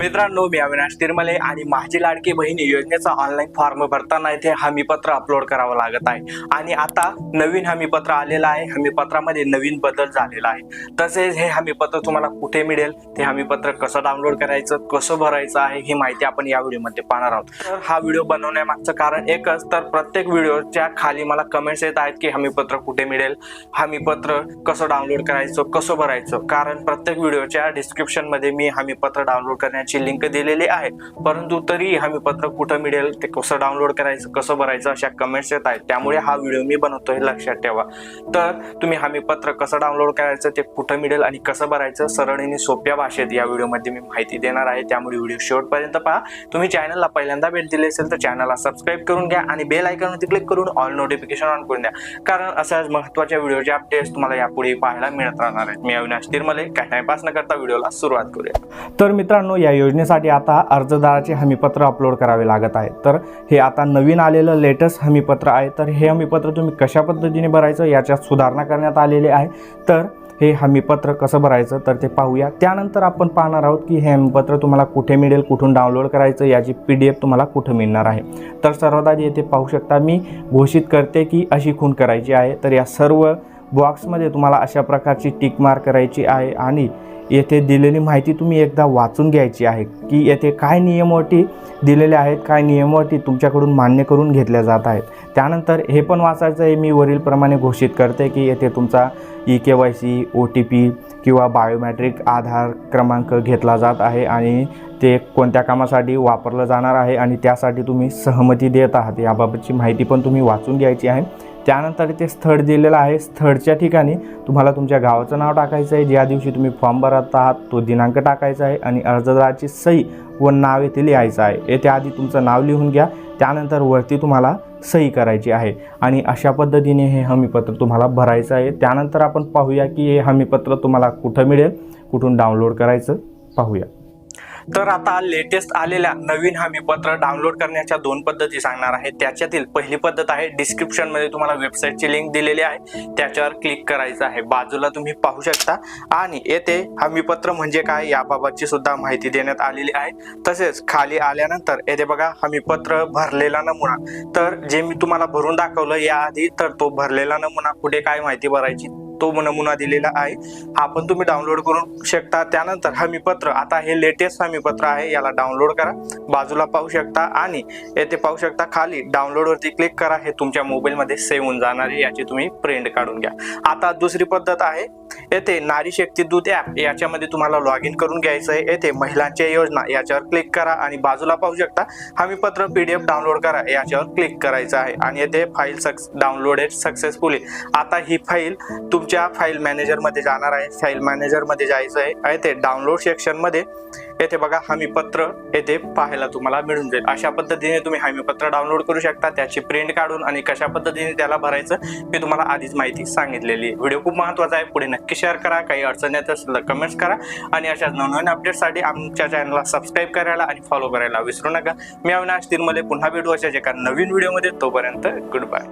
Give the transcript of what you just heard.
मित्रांनो मी अविनाश तिरमले आणि माझी लाडकी बहिणी योजनेचा ऑनलाईन फॉर्म भरताना इथे हमीपत्र अपलोड करावं लागत आहे. आणि आता नवीन हमीपत्र आलेलं आहे. हमीपत्रामध्ये नवीन बदल झालेला आहे. तसेच हे हमीपत्र तुम्हाला कुठे मिळेल? ते हमीपत्र कसं डाउनलोड करायचं? कसं भरायचं आहे? ही माहिती आपण या व्हिडिओमध्ये पाहणार आहोत. तर हा व्हिडिओ बनवण्यामागचं कारण एकच तर प्रत्येक व्हिडिओच्या खाली मला कमेंट्स येत आहेत की हमीपत्र कुठे मिळेल? हमीपत्र कसं डाउनलोड करायचं? कसं भरायचं? कारण प्रत्येक व्हिडिओच्या डिस्क्रिप्शनमध्ये मी हमीपत्र डाउनलोड करण्याची लिंक दिलेली आहे. परंतु तरी हमीपत्र कुठं मिळेल ते कसं डाउनलोड करायचं कसं भरायचं अशा कमेंट्स येत आहेत. त्यामुळे हा व्हिडिओ मी बनवतो हे लक्षात ठेवा. तर तुम्ही हमीपत्र कसं डाउनलोड करायचं ते कुठं मिळेल आणि कसं भरायचं सरळ आणि सोप्या भाषेत या व्हिडिओमध्ये मी माहिती देणार आहे. त्यामुळे व्हिडिओ शेवटपर्यंत पहा. तुम्ही चॅनलला पहिल्यांदा भेट दिली असेल तर चॅनलला सबस्क्राईब करून घ्या आणि बेल आयकॉनवरती क्लिक करून ऑल नोटिफिकेशन ऑन करून द्या. कारण अशाच महत्त्वाच्या व्हिडिओचे अपडेट्स तुम्हाला यापुढे पाहायला मिळत राहणार आहेत. मी अविनाश तिरमले काही टाइमपास न करता व्हिडिओला सुरुवात करूया. तर मित्रांनो या योजनेसाठी आता अर्जदाराचे हमीपत्र अपलोड करावे लागत आहे. तर हे आता नवीन आलेलं लेटेस्ट हमीपत्र आहे. तर हे हमीपत्र तुम्ही कशा पद्धतीने भरायचं याच्यात सुधारणा करण्यात आलेली आहे. तर हे हमीपत्र कसं भरायचं तर ते पाहूया. त्यानंतर आपण पाहणार आहोत की हे हमीपत्र तुम्हाला कुठे मिळेल कुठून डाउनलोड करायचं याची पी डी एफ तुम्हाला कुठं मिळणार आहे. तर सर्वात आधी येथे पाहू शकता मी घोषित करते की अशी खून करायची आहे. तर या सर्व बॉक्समध्ये तुम्हाला अशा प्रकारची टिक मार्क करायची आहे आणि येथे दिलेली माहिती तुम्ही एकदा वाचून घ्यायची आहे की येथे काय नियमवटी दिलेले आहेत काय नियमवटी तुमच्याकडून मान्य करून घेतल्या जात आहेत. त्यानंतर हे पण वाचायचं आहे मी वरीलप्रमाणे घोषित करते की येथे तुमचा E K Y C O T P किंवा बायोमॅट्रिक आधार क्रमांक घेतला जात आहे आणि ते कोणत्या कामासाठी वापरलं जाणार आहे आणि त्यासाठी तुम्ही सहमती देत आहात. याबाबतची माहिती पण तुम्ही वाचून घ्यायची आहे. त्यानंतर इथे स्थळ दिलेलं आहे. स्थळच्या ठिकाणी तुम्हाला तुमच्या गावाचं नाव टाकायचं आहे. ज्या दिवशी तुम्ही फॉर्म भरत आहात तो दिनांक टाकायचा आहे आणि अर्जदाराची सही व नाव येथे लिहायचं आहे. येथे आधी तुमचं नाव लिहून घ्या. त्यानंतर वरती तुम्हाला सही करायची आहे. आणि अशा पद्धतीने हे हमीपत्र तुम्हाला भरायचं आहे. त्यानंतर आपण पाहूया की हे हमीपत्र तुम्हाला कुठं मिळेल? कुठून डाउनलोड करायचं? पाहूया. तर आता लेटेस्ट आलेल्या नवीन हमीपत्र डाउनलोड करण्याच्या दोन पद्धती सांगणार आहे. त्याच्यातील पहिली पद्धत आहे डिस्क्रिप्शनमध्ये तुम्हाला वेबसाईटची लिंक दिलेली आहे. त्याच्यावर क्लिक करायचं आहे. बाजूला तुम्ही पाहू शकता. आणि येथे हमीपत्र म्हणजे काय याबाबतची सुद्धा माहिती देण्यात आलेली आहे. तसेच खाली आल्यानंतर येथे बघा हमीपत्र भरलेला नमुना. तर जे मी तुम्हाला भरून दाखवलं याआधी तर तो भरलेला नमुना कुठे काय माहिती भरायची? तो नमुना दिलेला आहे. हा पण तुम्ही डाउनलोड करू शकता. त्यानंतर हमीपत्र. आता हे लेटेस्ट हमीपत्र आहे. याला डाउनलोड करा. बाजूला पाहू शकता. आणि येथे पाहू शकता खाली डाउनलोडवरती क्लिक करा. हे तुमच्या मोबाईलमध्ये सेव्ह होऊन जाणार आहे. याची तुम्ही प्रिंट काढून घ्या. आता दुसरी पद्धत आहे. येथे नारी शक्ती दूत ॲप याच्यामध्ये तुम्हाला लॉग इन करून घ्यायचं आहे. येथे महिलांच्या योजना. याच्यावर क्लिक करा. आणि बाजूला पाहू शकता हमीपत्र एफ डाउनलोड करा. याच्यावर क्लिक करायचं आहे. आणि येथे फाईल सक्स डाउनलोडेड सक्सेसफुली आता ही फाईल तुमच्या फाईल मॅनेजरमध्ये जाणार आहे. फाईल मॅनेजरमध्ये जायचं आहे येथे डाउनलोड सेक्शनमध्ये येथे बघा हमीपत्र येथे पाहायला तुम्हाला मिळून जाईल. अशा पद्धतीने तुम्ही हमीपत्र डाउनलोड करू शकता त्याची प्रिंट काढून आणि कशा पद्धतीने त्याला भरायचं मी तुम्हाला आधीच माहिती सांगितलेली आहे. व्हिडिओ खूप महत्त्वाचा आहे. पुढे नक्की शेअर करा. काही अडचण येत असेल तर कमेंट्स करा. आणि अशा नवनवीन अपडेटसाठी आमच्या चॅनलला सबस्क्राईब करायला आणि फॉलो करायला विसरू नका. मी अविनाश तिरमले पुन्हा भेटू अशाच एका नवीन व्हिडिओमध्ये तोपर्यंत गुड बाय